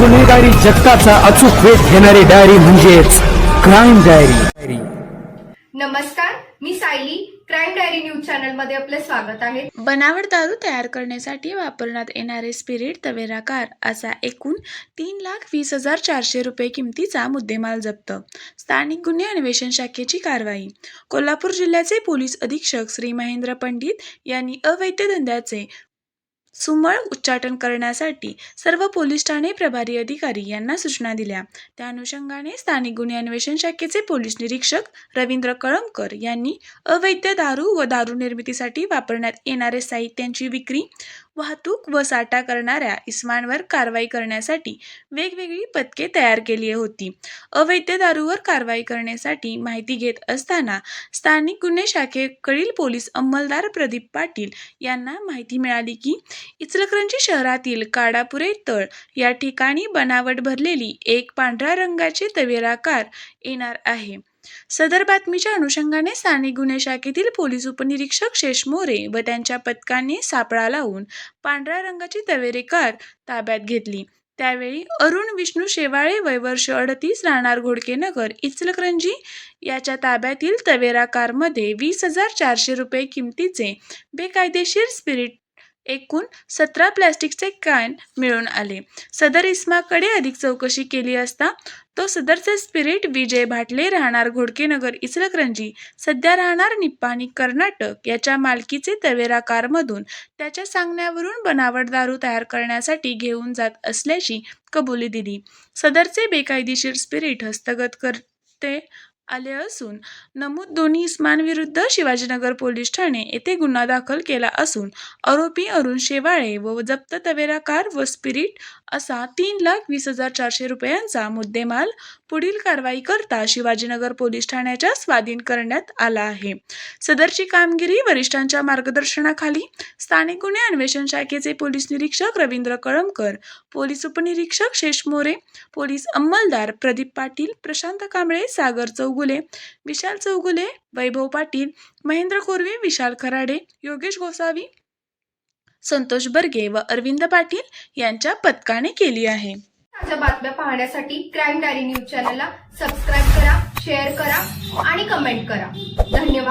गुन्हेगारी जगताचा अचूक वेध घेणारी डायरी म्हणजेच क्राईम डायरी नमस्कार मी सायली. क्राईम डायरी न्यूज चॅनलमध्ये आपले स्वागत आहे. बनावट दारू तयार करण्यासाठी वापरण्यात येणारे स्पिरिट तवेराकार असा एकूण तीन लाख वीस हजार चारशे रुपये किमतीचा मुद्देमाल जप्त. स्थानिक गुन्हे अन्वेषण शाखेची कारवाई. कोल्हापूर जिल्ह्याचे पोलीस अधीक्षक श्री महेंद्र पंडित यांनी अवैध धंद्याचे सुमळ उच्चाटन करण्यासाठी सर्व पोलीस ठाणे प्रभारी अधिकारी यांना सूचना दिल्या. त्या अनुषंगाने स्थानिक गुन्हे अन्वेषण शाखेचे पोलीस निरीक्षक रवींद्र कळमकर यांनी अवैध दारू व दारू निर्मितीसाठी वापरण्यात येणारे साहित्यांची विक्री वाहतूक व साठा करणाऱ्या इस्मांवर कारवाई करण्यासाठी वेगवेगळी पथके तयार केली होती. अवैध दारूवर कारवाई करण्यासाठी माहिती घेत असताना स्थानिक गुन्हे शाखेकडील पोलीस अंमलदार प्रदीप पाटील यांना माहिती मिळाली की इचलकरंजी शहरातील काडापुरे तळ या ठिकाणी बनावट भरलेली एक पांढऱ्या रंगाची तवेरा कार येणार आहे. सदर बातमीच्या अनुषंगाने स्थानिक गुन्हे शाखेतील पोलीस उपनिरीक्षक शेष मोरे व त्यांच्या पथकाने सापळा लावून पांढऱ्या रंगाची तवेरे कार ताब्यात घेतली. त्यावेळी अरुण विष्णू शेवाळे वय वर्ष अडतीस राहणार घोडकेनगर इचलकरंजी याच्या ताब्यातील तवेरा कारमध्ये वीस हजार चारशे रुपये किमतीचे बेकायदेशीर स्पिरिट एकूण सतरा प्लॅस्टिकचे कॅन मिळून आले. सदर इस्माकडे अधिक चौकशी केली असता तो सदरचे स्पिरिट विजय भाटले राहणार घोडकेनगर इचलकरंजी सध्या राहणार निप्पाणी कर्नाटक याच्या मालकीचे तवेरा कारमधून त्याच्या सांगण्यावरून बनावट दारू तयार करण्यासाठी घेऊन जात असल्याची कबुली दिली. सदरचे बेकायदेशीर स्पिरिट हस्तगत करते आले असून नमूद दोन्ही इस्मांविरुद्ध शिवाजीनगर पोलीस ठाणे येथे गुन्हा दाखल केला असून आरोपी अरुण शेवाळे व जप्त तवेरा कार व स्पिरिट असा तीन लाख वीस हजार चारशे रुपयांचा मुद्देमाल पुढील कारवाई करता शिवाजीनगर पोलीस ठाण्याच्या स्वाधीन करण्यात आला आहे. सदरची कामगिरी वरिष्ठांच्या मार्गदर्शनाखाली स्थानिक गुन्हे अन्वेषण शाखेचे पोलीस निरीक्षक रवींद्र कळमकर पोलीस उपनिरीक्षक शेष मोरे पोलीस अंमलदार प्रदीप पाटील प्रशांत कांबळे सागर चौगुले विशाल चौगुले वैभव पाटील महेंद्र कोरवे विशाल खराडे योगेश गोसावी संतोष बर्गे व अरविंद पाटील यांच्या पथकाने केली आहे. ताज्या बातम्या पाहण्यासाठी क्राईम डायरी न्यूज चॅनलला सबस्क्राईब करा शेअर करा आणि कमेंट करा. धन्यवाद.